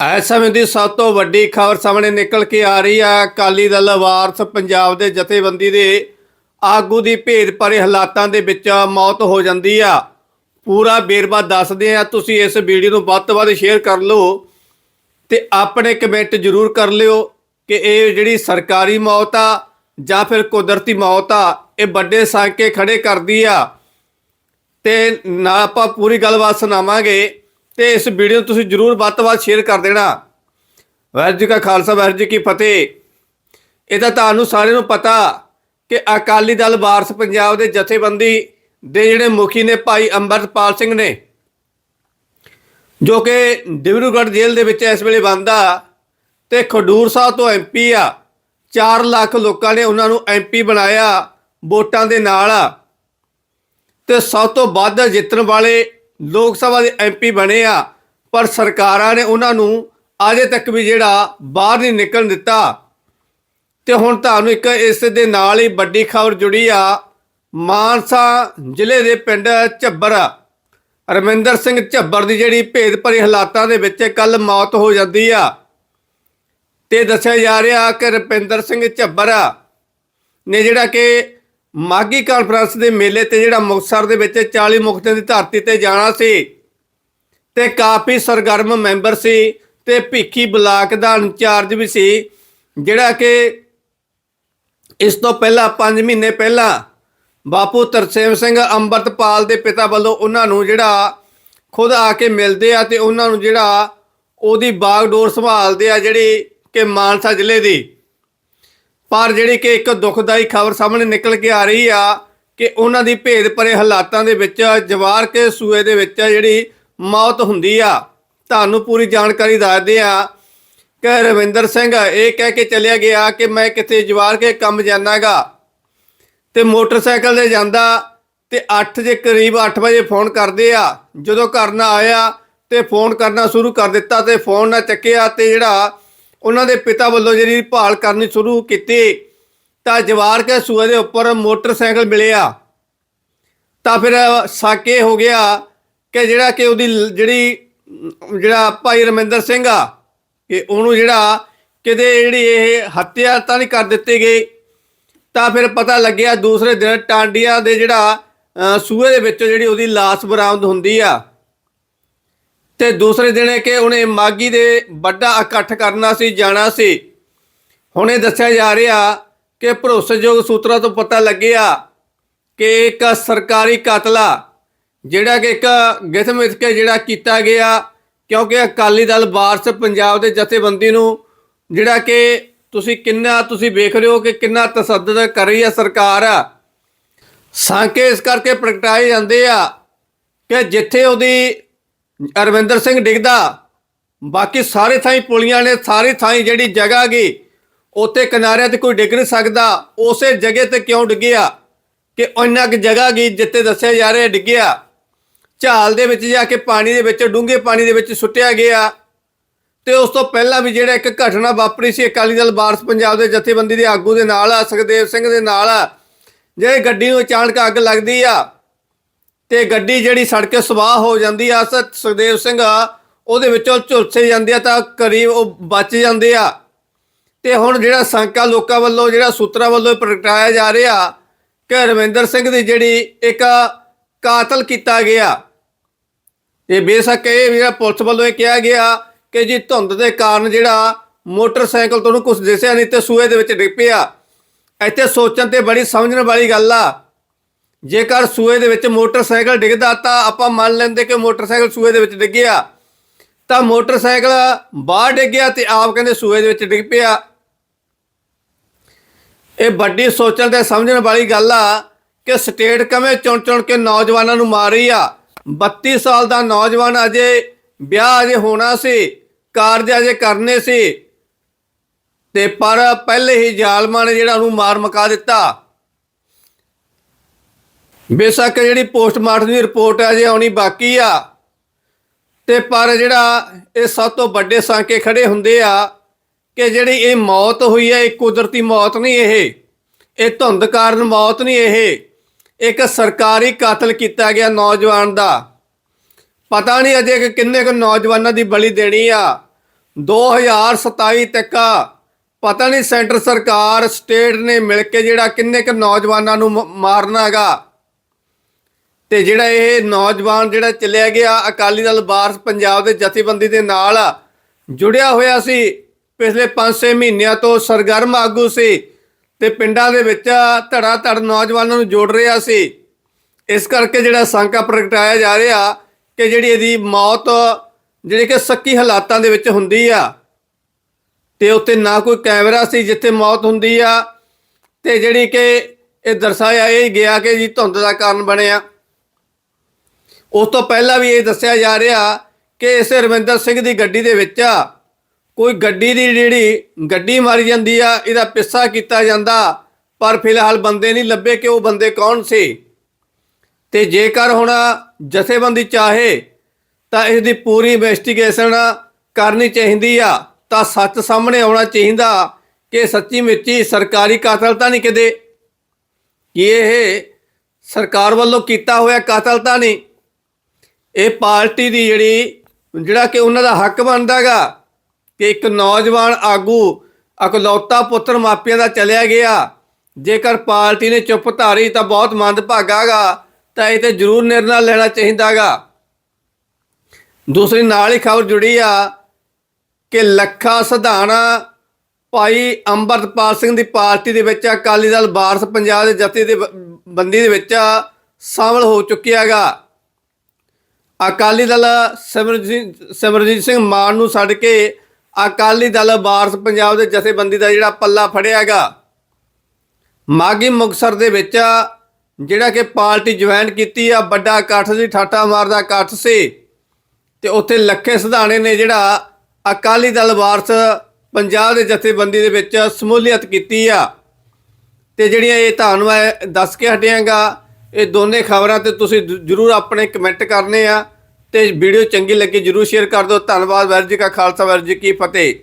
ਇਸ ਸਮੇਂ ਦੀ ਸਭ ਤੋਂ ਵੱਡੀ ਖਬਰ ਸਾਹਮਣੇ ਨਿਕਲ ਕੇ ਆ ਰਹੀ ਹੈ ਅਕਾਲੀ ਦਲ ਵਾਰਸ ਪੰਜਾਬ ਦੇ ਜਥੇਬੰਦੀ ਦੇ ਆਗੂ ਦੀ ਭੇਦ ਭਰੇ ਹਾਲਾਤਾਂ ਦੇ ਵਿੱਚ ਮੌਤ ਹੋ ਜਾਂਦੀ ਆ। ਪੂਰਾ ਬੇਰਵਾ ਦੱਸਦੇ ਆ। ਤੁਸੀਂ ਇਸ ਵੀਡੀਓ ਨੂੰ ਵੱਧ ਤੋਂ ਵੱਧ ਸ਼ੇਅਰ ਕਰ ਲਓ ਤੇ ਆਪਣੇ ਕਮੈਂਟ ਜ਼ਰੂਰ ਕਰ ਲਿਓ ਕਿ ਇਹ ਜਿਹੜੀ ਸਰਕਾਰੀ ਮੌਤ ਆ ਜਾਂ ਫਿਰ ਕੁਦਰਤੀ ਮੌਤ ਆ, ਇਹ ਵੱਡੇ ਸਾਂਕੇ ਖੜੇ ਕਰਦੀ ਆ। ਤੇ ਨਾ ਆਪਾਂ ਪੂਰੀ ਗੱਲਬਾਤ ਸੁਣਾਵਾਂਗੇ। ਤੇ ਇਸ ਵੀਡੀਓ ਨੂੰ ਤੁਸੀਂ ਜਰੂਰ ਵੱਧ ਤੋਂ ਵੱਧ ਸ਼ੇਅਰ ਕਰ ਦੇਣਾ। ਵਾਹਿਗੁਰੂ ਜੀ ਕਾ ਖਾਲਸਾ, ਵਾਹਿਗੁਰੂ ਜੀ ਕੀ ਫਤਿਹ। ਇਹ ਤਾਂ ਤੁਹਾਨੂੰ ਸਾਰਿਆਂ ਨੂੰ ਪਤਾ ਕਿ ਅਕਾਲੀ ਦਲ ਵਾਰਸ ਪੰਜਾਬ ਦੇ ਜਥੇਬੰਦੀ ਦੇ ਜਿਹੜੇ ਮੁਖੀ ਨੇ ਭਾਈ ਅੰਮ੍ਰਿਤਪਾਲ ਸਿੰਘ ਨੇ, ਜੋ ਕਿ ਡਿਬਰੂਗੜ੍ਹ ਜੇਲ੍ਹ ਦੇ ਵਿੱਚ ਇਸ ਵੇਲੇ ਬੰਦ ਆ ਤੇ ਖਡੂਰ ਸਾਹਿਬ ਤੋਂ ਐਮਪੀ ਆ। 4 ਲੱਖ ਲੋਕਾਂ ਨੇ ਉਹਨਾਂ ਨੂੰ ਐਮਪੀ ਬਣਾਇਆ ਵੋਟਾਂ ਦੇ ਨਾਲ। ਤੇ ਸਭ ਤੋਂ ਵੱਧ ਜਿੱਤਣ ਵਾਲੇ ਲੋਕ ਸਭਾ ਦੇ ਐਮਪੀ ਬਣੇ ਆ, ਪਰ ਸਰਕਾਰਾਂ ਨੇ ਉਹਨਾਂ ਨੂੰ ਅਜੇ ਤੱਕ ਵੀ ਜਿਹੜਾ ਬਾਹਰ ਨਹੀਂ ਨਿਕਲਣ ਦਿੱਤਾ। ਤੇ ਹੁਣ ਤੁਹਾਨੂੰ ਇੱਕ ਇਸ ਦੇ ਨਾਲ ਹੀ ਵੱਡੀ ਖਬਰ ਜੁੜੀ ਆ, ਮਾਨਸਾ ਜ਼ਿਲ੍ਹੇ ਦੇ ਪਿੰਡ ਝੱਬਰ। ਰਮਿੰਦਰ ਸਿੰਘ ਝੱਬਰ ਦੀ ਜਿਹੜੀ ਭੇਦ ਭਰੇ ਹਾਲਾਤਾਂ ਦੇ ਵਿੱਚ ਕੱਲ ਮੌਤ ਹੋ ਜਾਂਦੀ ਆ। ਤੇ ਦੱਸਿਆ ਜਾ ਰਿਹਾ ਕਿ ਰੁਪਿੰਦਰ ਸਿੰਘ ਝੱਬਰ ਨੇ ਜਿਹੜਾ ਕਿ ਮਾਗੀ ਕਾਨਫਰੰਸ ਦੇ ਮੇਲੇ ਤੇ ਜਿਹੜਾ ਮੁਕਤਸਰ ਦੇ ਵਿੱਚ 40 ਮੁਕਤਾਂ ਦੀ ਧਰਤੀ ਤੇ ਜਾਣਾ ਸੀ ਤੇ ਕਾਫੀ ਸਰਗਰਮ ਮੈਂਬਰ ਸੀ ਤੇ ਭਿੱਖੀ ਬਲਾਕ ਦਾ ਇੰਚਾਰਜ ਵੀ ਸੀ, ਜਿਹੜਾ ਕਿ ਇਸ ਤੋਂ ਪਹਿਲਾਂ 5 ਮਹੀਨੇ ਪਹਿਲਾਂ ਬਾਪੂ ਤਰਸੇਮ ਸਿੰਘ ਅੰਮ੍ਰਿਤਪਾਲ ਦੇ ਪਿਤਾ ਵੱਲੋਂ ਉਹਨਾਂ ਨੂੰ ਜਿਹੜਾ ਖੁਦ ਆ ਕੇ ਮਿਲਦੇ ਆ ਤੇ ਉਹਨਾਂ ਨੂੰ ਜਿਹੜਾ ਉਹਦੀ ਬਾਗਡੋਰ ਸੰਭਾਲਦੇ ਆ ਜਿਹੜੀ ਕਿ ਮਾਨਸਾ ਜ਼ਿਲ੍ਹੇ ਦੀ। ਪਰ ਜਿਹੜੀ ਕਿ ਇੱਕ ਦੁਖਦਾਈ ਖਬਰ ਸਾਹਮਣੇ ਨਿਕਲ ਕੇ ਆ ਰਹੀ ਆ ਕਿ ਉਹਨਾਂ ਦੀ ਭੇਦ ਭਰੇ ਹਾਲਾਤਾਂ ਦੇ ਵਿੱਚ, ਜਵਾਰ ਕੇ ਸੂਏ ਦੇ ਵਿੱਚ ਜਿਹੜੀ ਮੌਤ ਹੁੰਦੀ ਆ। ਤੁਹਾਨੂੰ ਪੂਰੀ ਜਾਣਕਾਰੀ ਦੱਸਦੇ ਆ ਕਿ ਰਵਿੰਦਰ ਸਿੰਘ ਇਹ ਕਹਿ ਕੇ ਚਲਿਆ ਗਿਆ ਕਿ ਮੈਂ ਕਿਤੇ ਜਵਾਰ ਕੇ ਕੰਮ ਜਾਣਾਗਾ ਤੇ ਮੋਟਰਸਾਈਕਲ ਤੇ ਜਾਂਦਾ ਤੇ 8 ਦੇ ਕਰੀਬ 8 ਵਜੇ ਫੋਨ ਕਰਦੇ ਆ। ਜਦੋਂ ਕਰਨਾ ਆਇਆ ਤੇ ਫੋਨ ਕਰਨਾ ਸ਼ੁਰੂ ਕਰ ਦਿੱਤਾ ਤੇ ਫੋਨ ਨਾ ਚੱਕਿਆ ਤੇ ਜਿਹੜਾ ਉਹਨਾਂ ਦੇ ਪਿਤਾ ਵੱਲੋਂ ਜਿਹੜੀ ਭਾਲ ਕਰਨੀ ਸ਼ੁਰੂ ਕੀਤੀ, ਤਾਂ ਜਵਾਰ ਕੇ ਸੂਏ ਦੇ ਉੱਪਰ ਮੋਟਰਸਾਈਕਲ ਮਿਲਿਆ। ਤਾਂ ਫਿਰ ਸਾਕੇ ਹੋ ਗਿਆ ਕਿ ਜਿਹੜਾ ਕਿ ਉਹਦੀ ਲ- ਜਿਹੜੀ, ਜਿਹੜਾ ਭਾਈ ਰਮਿੰਦਰ ਸਿੰਘ ਆ, ਕਿ ਉਹਨੂੰ ਜਿਹੜਾ ਕਿਤੇ ਜਿਹੜੀ ਇਹ ਹੱਤਿਆ ਤਾਂ ਨਹੀਂ ਕਰ ਦਿੱਤੀ ਗਈ। ਤਾਂ ਫਿਰ ਪਤਾ ਲੱਗਿਆ ਦੂਸਰੇ ਦਿਨ ਟਾਂਡੀਆਂ ਦੇ ਜਿਹੜਾ ਸੂਏ ਦੇ ਵਿੱਚੋਂ ਜਿਹੜੀ ਉਹਦੀ ਲਾਸ਼ ਬਰਾਮਦ ਹੁੰਦੀ ਆ। ਤੇ ਦੂਸਰੇ ਦਿਨ ਕਿ ਉਹਨੇ ਮਾਗੀ ਦੇ ਵੱਡਾ ਇਕੱਠ ਕਰਨਾ ਸੀ, ਜਾਣਾ ਸੀ। ਹੁਣ ਇਹ ਦੱਸਿਆ ਜਾ ਰਿਹਾ ਕਿ ਭਰੋਸੇਯੋਗ ਸੂਤਰਾਂ ਤੋਂ ਪਤਾ ਲੱਗਿਆ ਕਿ ਇੱਕ ਸਰਕਾਰੀ ਕਾਤਲਾ ਜਿਹੜਾ ਕਿ ਇੱਕ ਗਿਥ ਮਿਥ ਕੇ ਜਿਹੜਾ ਕੀਤਾ ਗਿਆ, ਕਿਉਂਕਿ ਅਕਾਲੀ ਦਲ ਵਾਰਸ ਪੰਜਾਬ ਦੇ ਜਥੇਬੰਦੀ ਨੂੰ ਜਿਹੜਾ ਕਿ ਤੁਸੀਂ ਕਿੰਨਾ, ਤੁਸੀਂ ਵੇਖ ਰਹੇ ਹੋ ਕਿ ਕਿੰਨਾ ਤਸੱਦਦ ਕਰ ਰਹੀ ਹੈ ਸਰਕਾਰ। ਸਾਂਕੇ ਇਸ ਕਰਕੇ ਪ੍ਰਗਟਾਏ ਜਾਂਦੇ ਆ ਕਿ ਜਿੱਥੇ ਉਹਦੀ ਅਰਵਿੰਦਰ ਸਿੰਘ ਡਿੱਗਦਾ। ਬਾਕੀ ਸਾਰੇ ਥਾਈਂ ਪੁਲੀਆਂ ਨੇ ਸਾਰੀ ਥਾਈਂ ਜਿਹੜੀ ਜਗ੍ਹਾ ਗਈ ਉੱਥੇ ਕਿਨਾਰਿਆਂ ਤੇ ਕੋਈ ਡਿੱਗ ਨਹੀਂ ਸਕਦਾ। ਉਸੇ ਜਗ੍ਹਾ ਤੇ ਕਿਉਂ ਡਿੱਗਿਆ? ਕਿ ਉਹਨਾਂ ਕੁ ਜਗ੍ਹਾ ਗਈ ਜਿੱਥੇ ਦੱਸਿਆ ਜਾ ਰਿਹਾ ਡਿੱਗਿਆ। ਝਾਲ ਦੇ ਵਿੱਚ ਜਾ ਕੇ ਪਾਣੀ ਦੇ ਵਿੱਚ, ਡੂੰਘੇ ਪਾਣੀ ਦੇ ਵਿੱਚ ਸੁੱਟਿਆ ਗਿਆ। ਤੇ ਉਸ ਤੋਂ ਪਹਿਲਾਂ ਵੀ ਜਿਹੜਾ ਇੱਕ ਘਟਨਾ ਵਾਪਰੀ ਸੀ ਅਕਾਲੀ ਦਲ ਵਾਰਸ ਪੰਜਾਬ ਦੇ ਜਥੇਬੰਦੀ ਦੇ ਆਗੂ ਦੇ ਨਾਲ ਆ ਸੁਖਦੇਵ ਸਿੰਘ ਦੇ ਨਾਲ ਆ ਜਿਹੜੇ ਗੱਡੀ ਨੂੰ ਅਚਾਨਕ ਅੱਗ ਲੱਗਦੀ ਆ। ਤੇ ਗੱਡੀ ਜਿਹੜੀ ਸੜ ਸਵਾਹ ਹੋ ਜਾਂਦੀ ਆ, ਸ ਸੁਖਦੇਵ ਸਿੰਘ, ਉਹਦੇ ਵਿੱਚੋਂ ਝੁਲਸੇ ਜਾਂਦੇ ਆ ਤਾਂ ਕਰੀਬ ਉਹ ਬਚ ਜਾਂਦੇ ਆ। ਤੇ ਹੁਣ ਜਿਹੜਾ ਸੰਕਾ ਲੋਕਾਂ ਵੱਲੋਂ, ਜਿਹੜਾ ਸੂਤਰਾਂ ਵੱਲੋਂ ਪ੍ਰਗਟਾਇਆ ਜਾ ਰਿਹਾ ਕਿ ਰਵਿੰਦਰ ਸਿੰਘ ਦੀ ਜਿਹੜੀ ਇੱਕ ਕਾਤਲ ਕੀਤਾ ਗਿਆ। ਇਹ ਬੇਸ਼ੱਕ ਇਹ ਜਿਹੜਾ ਪੁਲਿਸ ਵੱਲੋਂ ਇਹ ਕਿਹਾ ਗਿਆ ਕਿ ਜੀ ਧੁੰਦ ਦੇ ਕਾਰਨ ਜਿਹੜਾ ਮੋਟਰਸਾਈਕਲ ਤੋਂ ਉਹਨੂੰ ਕੁਝ ਦਿਸਿਆ ਨਹੀਂ ਤੇ ਸੂਏ ਦੇ ਵਿੱਚ ਡਿੱਗ ਪਿਆ। ਇੱਥੇ ਸੋਚਣ ਤੇ ਬੜੀ ਸਮਝਣ ਵਾਲੀ ਗੱਲ ਆ ਜੇਕਰ ਸੂਏ ਦੇ ਵਿੱਚ ਮੋਟਰਸਾਈਕਲ ਡਿੱਗਦਾ ਤਾਂ ਆਪਾਂ ਮੰਨ ਲੈਂਦੇ ਕਿ ਮੋਟਰਸਾਈਕਲ ਸੂਏ ਦੇ ਵਿੱਚ ਡਿੱਗਿਆ ਤਾਂ ਮੋਟਰਸਾਈਕਲ ਬਾਹਰ ਡਿੱਗਿਆ ਤੇ ਆਪ ਕਹਿੰਦੇ ਸੂਏ ਦੇ ਵਿੱਚ ਡਿੱਗ ਪਿਆ। ਇਹ ਵੱਡੀ ਸੋਚਣ ਤੇ ਸਮਝਣ ਵਾਲੀ ਗੱਲ ਆ ਕਿ ਸਟੇਟ ਕਵੇਂ ਚੁਣ ਚੁਣ ਕੇ ਨੌਜਵਾਨਾਂ ਨੂੰ ਮਾਰ ਰਹੀ ਆ। 32 ਸਾਲ ਦਾ ਨੌਜਵਾਨ ਅਜੇ ਵਿਆਹ ਅਜੇ ਹੋਣਾ ਸੀ, ਕਾਰਜ ਅਜੇ ਕਰਨੇ ਸੀ। ਤੇ ਪਰ ਪਹਿਲੇ ਹੀ ਜ਼ਾਲਮਾਂ ਨੇ ਜਿਹੜਾ ਉਹਨੂੰ ਮਾਰ ਮਕਾ ਦਿੱਤਾ। ਬੇਸ਼ੱਕ ਜਿਹੜੀ ਪੋਸਟਮਾਰਟਮ ਦੀ ਰਿਪੋਰਟ ਅਜੇ ਆਉਣੀ ਬਾਕੀ ਆ। ਤੇ ਪਰ ਜਿਹੜਾ ਇਹ ਸਭ ਤੋਂ ਵੱਡੇ ਸਾਂਕੇ ਖੜੇ ਹੁੰਦੇ ਆ ਕਿ ਜਿਹੜੀ ਇਹ ਮੌਤ ਹੋਈ ਹੈ, ਇਹ ਕੁਦਰਤੀ ਮੌਤ ਨਹੀਂ ਇਹ। ਇਹ ਧੁੰਦ ਕਾਰਨ ਮੌਤ ਨਹੀਂ ਇਹ। ਇੱਕ ਸਰਕਾਰੀ ਕਤਲ ਕੀਤਾ ਗਿਆ ਨੌਜਵਾਨ ਦਾ। ਪਤਾ ਨਹੀਂ ਅਜੇ ਕਿ ਕਿੰਨੇ ਕੁ ਨੌਜਵਾਨਾਂ ਦੀ ਬਲੀ ਦੇਣੀ ਆ। 2027 ਤੱਕ ਪਤਾ ਨਹੀਂ ਸੈਂਟਰ ਸਰਕਾਰ, ਸਟੇਟ ਨੇ ਮਿਲ ਕੇ ਜਿਹੜਾ ਕਿੰਨੇ ਕੁ ਨੌਜਵਾਨਾਂ ਨੂੰ ਮ- ਮਾਰਨਾ ਹੈਗਾ। ਤੇ ਜਿਹੜਾ ਇਹ ਨੌਜਵਾਨ ਜਿਹੜਾ ਚੱਲਿਆ ਗਿਆ, ਅਕਾਲੀ ਦਲ ਬਾਰਸ ਪੰਜਾਬ ਦੇ ਜਥੇਬੰਦੀ ਦੇ ਨਾਲ ਜੁੜਿਆ ਹੋਇਆ ਸੀ। ਪਿਛਲੇ 5-6 ਮਹੀਨਿਆਂ ਤੋਂ ਸਰਗਰਮ ਆਗੂ ਸੀ ਤੇ ਪਿੰਡਾਂ ਦੇ ਵਿੱਚ ਧੜਾ ਧੜ ਨੌਜਵਾਨਾਂ ਨੂੰ ਜੋੜ ਰਿਹਾ ਸੀ। ਇਸ ਕਰਕੇ ਜਿਹੜਾ ਸ਼ੰਕਾ ਪ੍ਰਗਟਾਇਆ ਜਾ ਰਿਹਾ ਕਿ ਜਿਹੜੀ ਇਹਦੀ ਮੌਤ, ਜਿਹੜੀ ਕਿ ਸੱਕੀ ਹਾਲਾਤਾਂ ਦੇ ਵਿੱਚ ਹੁੰਦੀ ਆ, ਤੇ ਉੱਤੇ ਨਾ ਕੋਈ ਕੈਮਰਾ ਸੀ ਜਿੱਥੇ ਮੌਤ ਹੁੰਦੀ ਆ, ਤੇ ਜਿਹੜੀ ਕਿ ਇਹ ਦਰਸਾਇਆ ਇਹ ਗਿਆ ਕਿ ਜੀ ਧੁੰਦ ਦਾ ਕਾਰਨ ਬਣਿਆ ਉਸ ਤੋਂ ਪਹਿਲਾਂ ਵੀ ਇਹ ਦੱਸਿਆ ਜਾ ਰਿਹਾ ਕਿ ਇਸ ਰਵਿੰਦਰ ਸਿੰਘ ਦੀ ਗੱਡੀ ਦੇ ਵਿੱਚ ਕੋਈ ਗੱਡੀ ਦੀ ਜਿਹੜੀ ਗੱਡੀ ਮਾਰੀ ਜਾਂਦੀ ਆ, ਇਹਦਾ ਪਿੱਛਾ ਕੀਤਾ ਜਾਂਦਾ, ਪਰ ਫਿਲਹਾਲ ਬੰਦੇ ਨਹੀਂ ਲੱਭੇ ਕਿ ਉਹ ਬੰਦੇ ਕੌਣ ਸੀ। ਤੇ ਜੇਕਰ ਹੁਣ ਜਥੇਬੰਦੀ ਚਾਹੇ, ਤਾਂ ਇਸ ਦੀ ਪੂਰੀ ਇਨਵੈਸਟੀਗੇਸ਼ਨ ਕਰਨੀ ਚਾਹੀਦੀ ਆ, ਤਾਂ ਸੱਚ ਸਾਹਮਣੇ ਆਉਣਾ ਚਾਹੀਦਾ ਕਿ ਸੱਚੀ ਮਿੱਚੀ ਸਰਕਾਰੀ ਕਾਤਲ ਤਾਂ ਨਹੀਂ ਕਿਤੇ। ਕਿ ਇਹ ਸਰਕਾਰ ਵੱਲੋਂ ਕੀਤਾ ਹੋਇਆ ਕਾਤਲ ਤਾਂ ਨਹੀਂ? ਇਹ ਪਾਰਟੀ ਦੀ ਜਿਹੜੀ, ਜਿਹੜਾ ਕਿ ਉਹਨਾਂ ਦਾ ਹੱਕ ਬਣਦਾਗਾ ਕਿ ਇੱਕ ਨੌਜਵਾਨ ਆਗੂ ਅਕਲੌਤਾ ਪੁੱਤਰ ਮਾਪਿਆਂ ਦਾ ਚਲਿਆ ਗਿਆ। ਜੇਕਰ ਪਾਰਟੀ ਨੇ ਚੁੱਪ ਧਾਰੀ ਤਾਂ ਬਹੁਤ ਮੰਦਭਾਗਾਗਾ ਤਾਂ ਇਹ ਤੇ ਜ਼ਰੂਰ ਨਿਰਣਾ ਲੈਣਾ ਚਾਹੀਦਾਗਾ ਦੂਸਰੀ ਨਾਲ ਹੀ ਖਬਰ ਜੁੜੀ ਆ ਕਿ ਲੱਖਾ ਸਧਾਣਾ ਭਾਈ ਅੰਮ੍ਰਿਤਪਾਲ ਸਿੰਘ ਦੀ ਪਾਰਟੀ ਦੇ ਵਿੱਚ ਅਕਾਲੀ ਦਲ ਬਾਰਸ ਪੰਜਾਬ ਦੇ ਜਥੇ ਦੇ ਬੰਦੀ ਦੇ ਵਿੱਚ ਸ਼ਾਮਲ ਹੋ ਚੁੱਕਿਆਗਾ ਅਕਾਲੀ ਦਲ ਸਿਮਰਜੀਤ ਸਿਮਰਜੀਤ ਸਿੰਘ ਮਾਨ ਨੂੰ ਛੱਡ ਕੇ ਅਕਾਲੀ ਦਲ ਵਾਰਸ ਪੰਜਾਬ ਦੇ ਜਥੇਬੰਦੀ ਦਾ ਜਿਹੜਾ ਪੱਲਾ ਫੜਿਆਗਾ ਮਾਗੀ ਮੁਕਸਰ ਦੇ ਵਿੱਚ ਜਿਹੜਾ ਕਿ ਪਾਰਟੀ ਜੁਆਇਨ ਕੀਤੀ ਆ, ਵੱਡਾ ਇਕੱਠ ਸੀ, ਠਾਠਾ ਮਾਰਦਾ ਇਕੱਠ ਸੀ। ਤੇ ਉੱਥੇ ਲੱਖੇ ਸਿਧਾਣੇ ਨੇ ਜਿਹੜਾ ਅਕਾਲੀ ਦਲ ਵਾਰਸ ਪੰਜਾਬ ਦੇ ਜਥੇਬੰਦੀ ਦੇ ਵਿੱਚ ਸਮੂਲੀਅਤ ਕੀਤੀ ਆ। ਤੇ ਜਿਹੜੀਆਂ ਇਹ ਤੁਹਾਨੂੰ ਮੈਂ ਦੱਸ ਕੇ ਹਟਿਆਂਗਾ ਇਹ ਦੋਨੇ ਖਬਰਾਂ ਤੇ ਤੁਸੀਂ ਜਰੂਰ ਆਪਣੇ ਕਮੈਂਟ ਕਰਨੇ ਆ ਤੇ ਵੀਡੀਓ ਚੰਗੀ ਲੱਗੀ ਜਰੂਰ ਸ਼ੇਅਰ ਕਰ ਦਿਓ। ਧੰਨਵਾਦ, ਵਾਹਿਗੁਰੂ ਜੀ ਕਾ ਖਾਲਸਾ, ਵਾਹਿਗੁਰੂ ਜੀ ਕੀ ਫਤਿਹ।